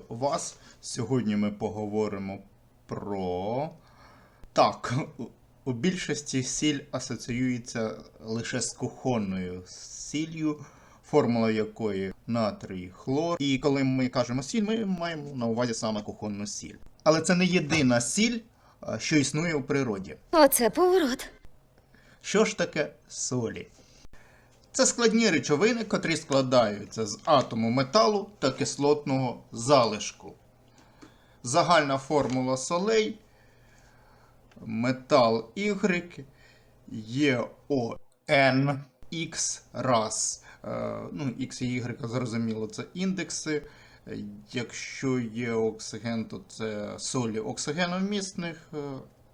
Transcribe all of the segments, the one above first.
Вітаю вас. Сьогодні ми поговоримо про. Так, у- у більшості сіль асоціюється лише з кухонною сіллю, формула якої натрій, хлор. І коли ми кажемо сіль, ми маємо на увазі саме кухонну сіль. Але це не єдина сіль, що існує у природі. Оце поворот. Що ж таке солі? Це складні речовини, котрі складаються з атому металу та кислотного залишку. Загальна формула солей метал Y ЄОН X раз. Е, Ну, X і Y, зрозуміло, це індекси. Якщо є оксиген, то це солі оксигеновмісних е,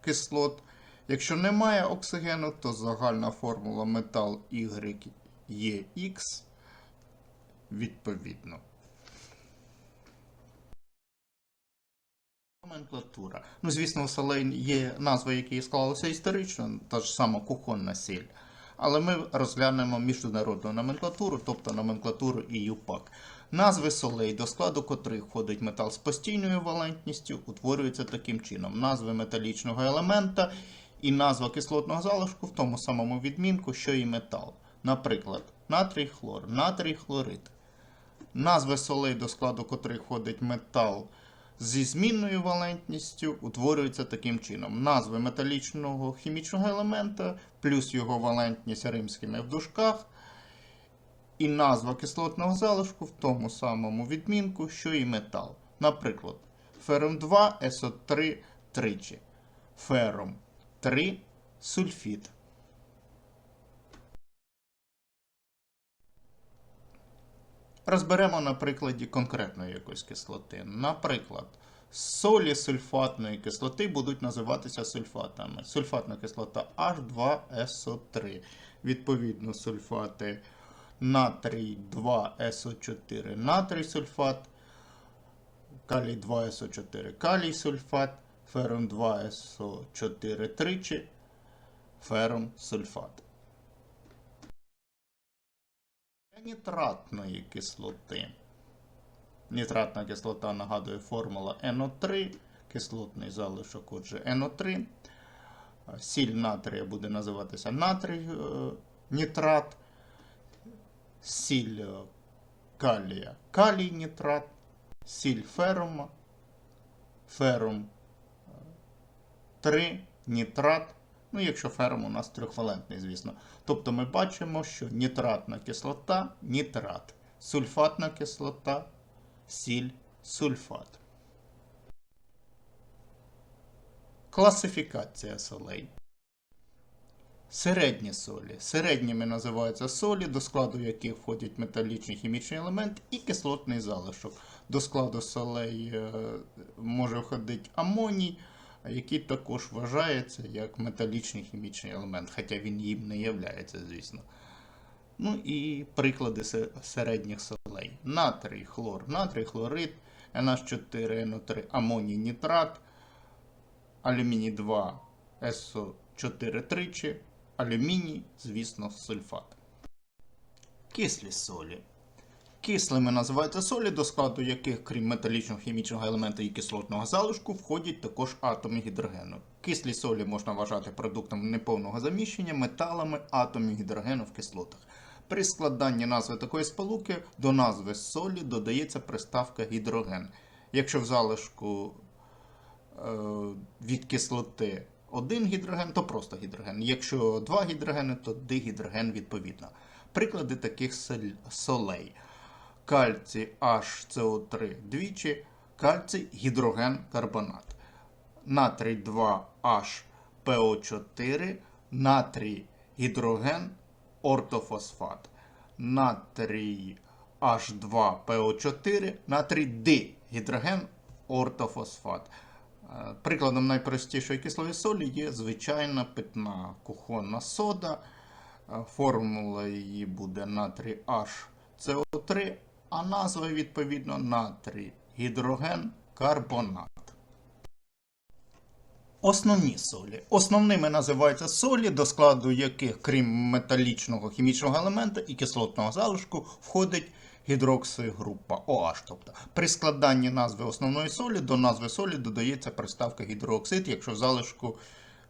кислот. Якщо немає оксигену, то загальна формула метал Y є X відповідно. Номенклатура. Ну, звісно, у є назви, які склалися історично, та ж сама кухонна сіль. Але ми розглянемо міжнародну номенклатуру, тобто номенклатуру ІЮПАК. Назви солей, до складу котрих входить метал з постійною валентністю, утворюються таким чином: назви металічного елемента і назва кислотного залишку в тому самому відмінку, що і метал. Наприклад, натрій хлор, натрій хлорид. Назви солей, до складу котрих входить метал зі змінною валентністю, утворюються таким чином: назви металічного хімічного елемента плюс його валентність римськими в дужках, і назва кислотного залишку в тому самому відмінку, що і метал. Наприклад, фером 2 СО3 тричі, фером 3 сульфід. Розберемо на прикладі конкретної якоїсь кислоти. Наприклад, солі сульфатної кислоти будуть називатися сульфатами. Сульфатна кислота H2SO3. Відповідно, сульфати натрій 2SO4, натрій сульфат, калій 2SO4, калій сульфат, фером 2SO4 тричі, фером сульфат. Нітратної кислоти. Нітратна кислота нагадує формула NO3, кислотний залишок, отже, NO3. Сіль натрія буде називатися натрій е, нітрат. Сіль е, калія калій нітрат. Сіль ферума. Ферум 3 нітрат. Ну, якщо ферум у нас трьохвалентний, звісно. Тобто ми бачимо, що нітратна кислота нітрат, сульфатна кислота, сіль, сульфат. Класифікація солей. Середні солі. Середніми називаються солі, до складу яких входять металічний хімічний елемент і кислотний залишок. До складу солей е, може входити амоній, який також вважається як металічний хімічний елемент, хоча він їм не являється, звісно. Ну і приклади середніх солей. Натрій, хлор, натрій, хлорид, NH4, NO3, амоній, нітрат, алюміній 2, СО4 тричі, алюміній, звісно, сульфат. Кислі солі. Кислими називаються солі, до складу яких, крім металічного хімічного елемента і кислотного залишку, входять також атоми гідрогену. Кислі солі можна вважати продуктом неповного заміщення металами атомів гідрогену в кислотах. При складанні назви такої сполуки до назви солі додається приставка гідроген. Якщо в залишку е, від кислоти один гідроген, то просто гідроген. Якщо два гідрогени, то дигідроген відповідно. Приклади таких солей. Кальцій HCO3 двічі, кальцій гідроген карбонат. Натрій 2H PO4, натрій гідроген ортофосфат. Натрій H2 PO4, натрій дигідроген ортофосфат. Е, Прикладом найпростішої кислої солі є звичайна питна кухонна сода. Е, Формула її буде натрій HCO3, а назва відповідно натрій гідроген карбонат. Основні солі. Основними називаються солі, до складу яких, крім металічного хімічного елемента і кислотного залишку, входить гідроксигрупа OH. Тобто при складанні назви основної солі до назви солі додається приставка гідроксид, якщо в залишку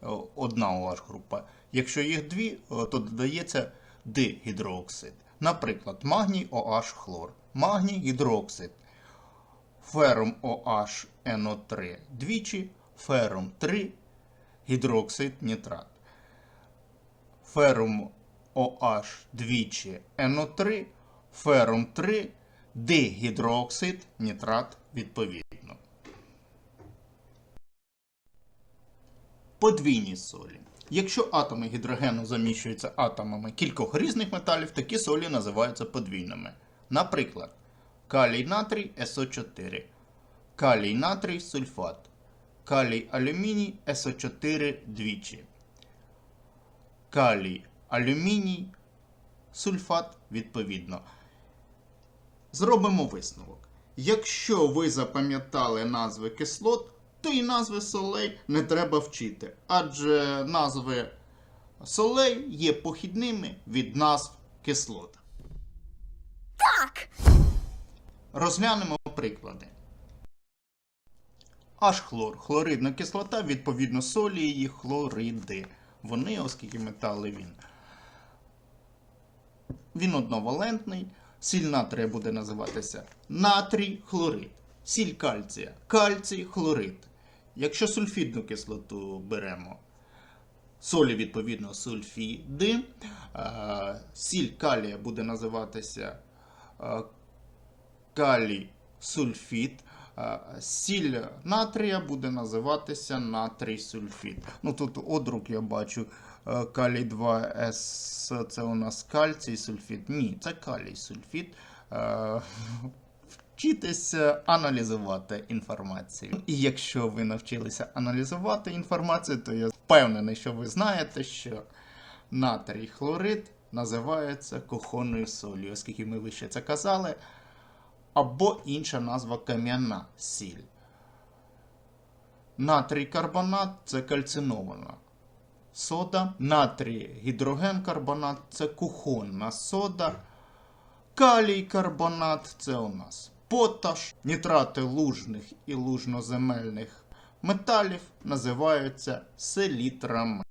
е, одна OH група. Якщо їх дві, е, то додається дигідроксид. Наприклад, магній OH хлор, магній гідроксид, ферум OH NO3 двічі, ферум 3 гідроксид нітрат. Ферум OH двічі NO3, ферум 3 дигідроксид нітрат відповідно. Подвійні солі. Якщо атоми гідрогену заміщуються атомами кількох різних металів, такі солі називаються подвійними. Наприклад, калій натрій СО4, калій натрій сульфат, калій алюміній СО4 двічі, калій алюміній сульфат відповідно. Зробимо висновок. Якщо ви запам'ятали назви кислот, то і назви солей не треба вчити, адже назви солей є похідними від назв кислот. Так! Розглянемо приклади. H-хлор, хлоридна кислота, відповідно солі її хлориди. Вони, оскільки метали він. Він одновалентний. Сіль натрія буде називатися натрій хлорид. Сіль кальція кальцій хлорид. Якщо сульфідну кислоту беремо, солі, відповідно, сульфіди. Е, Сіль калія буде називатися е, калій сульфід. Е, Сіль натрія буде називатися натрій сульфід. Ну тут одрук я бачу калій 2С, це у нас кальцій сульфід. Ні, це калій сульфід. Вчитися аналізувати інформацію. І якщо ви навчилися аналізувати інформацію, то я впевнений, що ви знаєте, що натрій хлорид називається кухонною солью, оскільки ми вище це казали, або інша назва кам'яна сіль. Натрій карбонат це кальцинована сода, натрій гідрогенкарбонат це кухонна сода. Калій карбонат це у нас поташ. Нітрати лужних і лужноземельних металів називаються селітрами.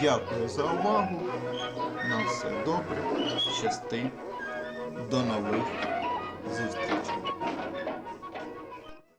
Дякую за увагу. На все добре. Щасти. До нових зустрічей.